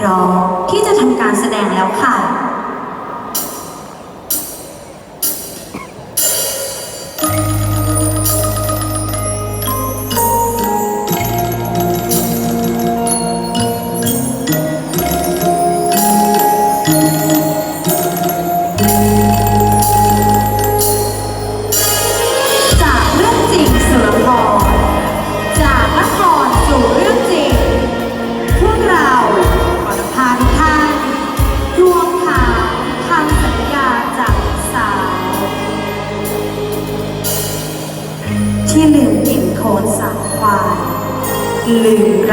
พร้อมที่จะทำการแสดงแล้วค่ะ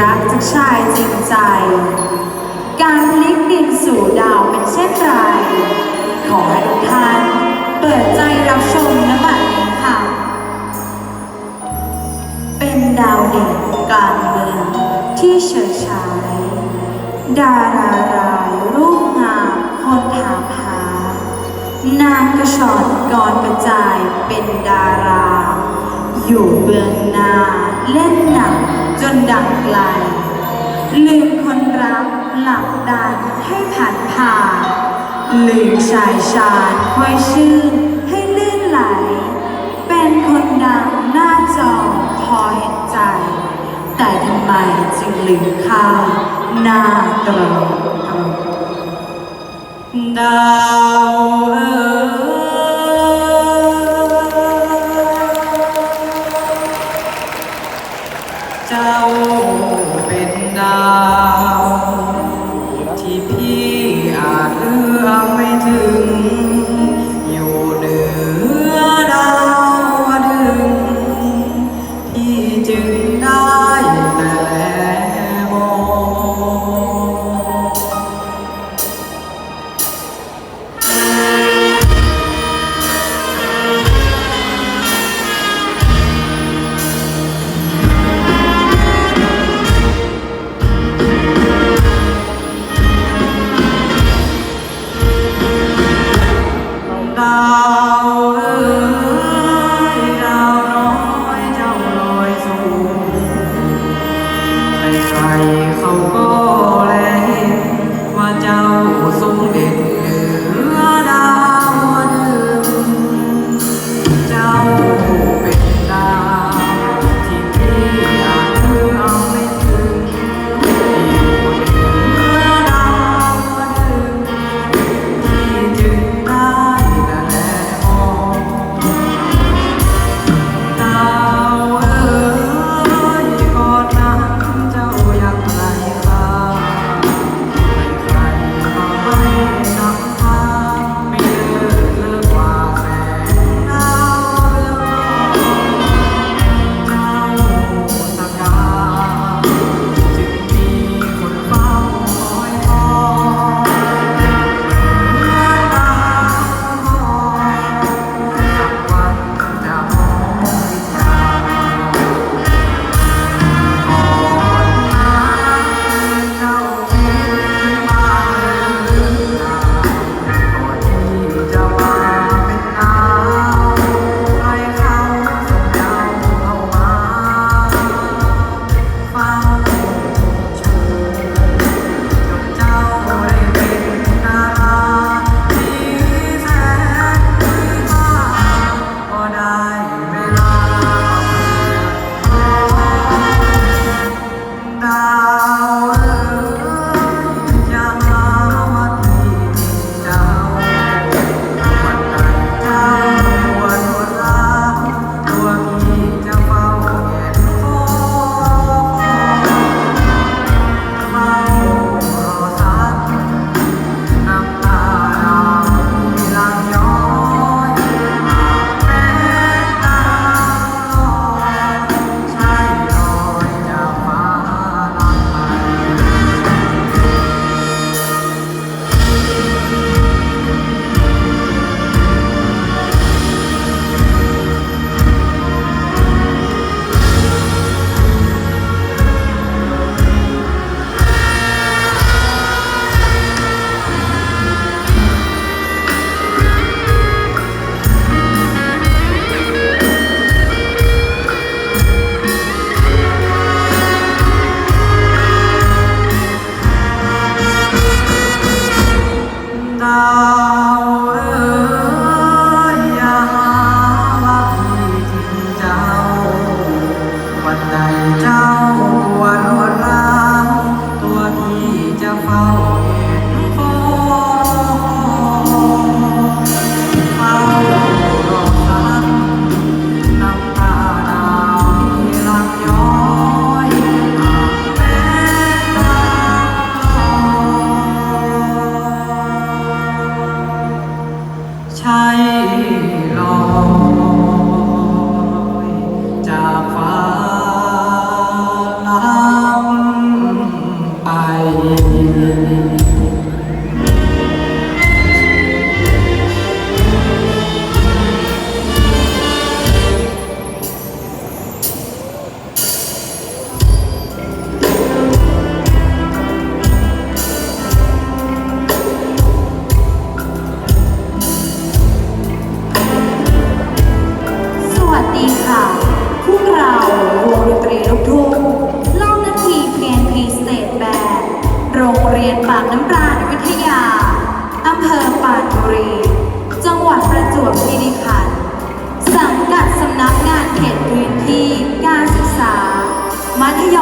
รักจากชายจริงใจ การพลิกดินสู่ดาวเป็นเช่นไร ขอให้ทุกท่านเปิดใจรับชมนบัดนี้ค่ะ เป็นดาวเด่นกลางเมืองที่เฉิดฉาย ดารารายรูปงามคนถามหา นางกระชอนกรกระจายเป็นดารา อยู่เบื้องหน้า เล่นหนังจนดังไกลลืมคนรักหลับดันให้ผ่านผ่านลืมชายชาญคอยชื่นให้ลื่นไหล เป็นคนดังหน้าจอพอเห็นใจ แต่ทำไมจึงลืมค่าหน้าตรงดาวเอ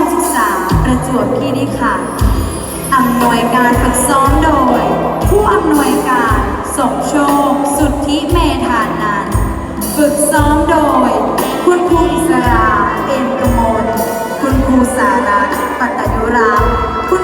มศึกษาประจวบพีรีขันธ์อำนวยการฝึกซ้อมโดย ผู้อำนวยการสมโชค สุทธิเมธานันฝึกซ้อมโดย คุณครูอิสรา เอ็นกมลคุณครูสารัตปัตยุราคุ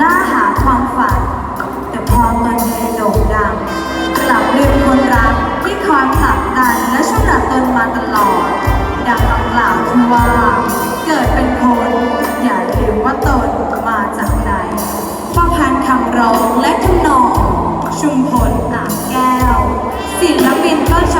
ล่าหาความฝัน แต่พอตนเองโด่งดัง กลับลืมคนรักที่คอยผลักดันและช่วยเหลือตนมาตลอด ดังคกล่าวที่ว่า เกิดเป็นคน อย่าคิดว่าตนมาจากไหนพ่ะพันคำร้องและทำนอง ชุมพลอาแก้วศิลปินก็นฉ